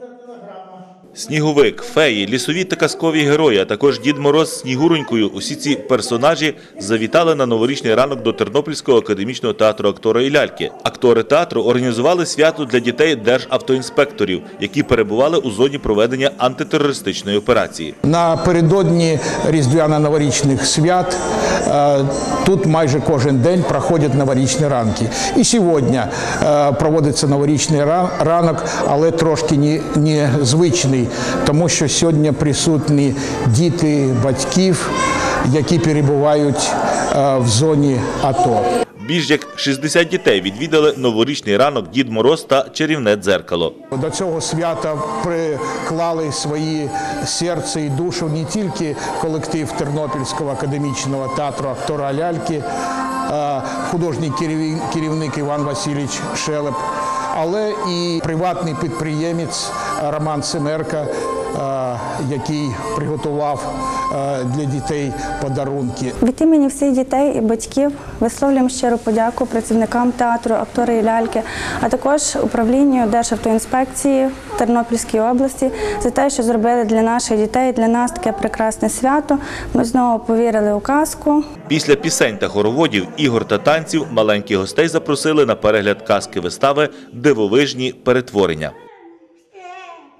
to the Сніговик, феї, лісові та казкові герої, а також Дід Мороз з Снігуронькою. Усі ці персонажі завітали на новорічний ранок до Тернопільського академічного театру актора і ляльки. Актори театру організували свято для дітей державтоінспекторів, які перебували у зоні проведення антитерористичної операції. Напередодні різдвяно-новорічних свят е, тут майже кожен день проходять новорічні ранки. І сьогодні е, проводиться новорічний ранок, але трошки не- незвичний, тому що сьогодні присутні діти батьків, які перебувають е, в зоні АТО. Більш як 60 дітей відвідали новорічний ранок Дід Мороз та чарівне дзеркало. До цього свята приклали свої серце і душу не тільки колектив Тернопільського академічного театру актора ляльки, художній керів- керівник Іван Васильович Шелеп, але і приватний підприємець Роман Семерка, який приготував для дітей подарунки. Від імені всіх дітей і батьків висловлюємо щиру подяку працівникам театру, актори і ляльки, а також управлінню Державтоінспекції Тернопільської області за те, що зробили для наших дітей, для нас таке прекрасне свято. Ми знову повірили у казку. Після пісень та хороводів, ігор та танців маленьких гостей запросили на перегляд казки вистави Дивовижні перетворення.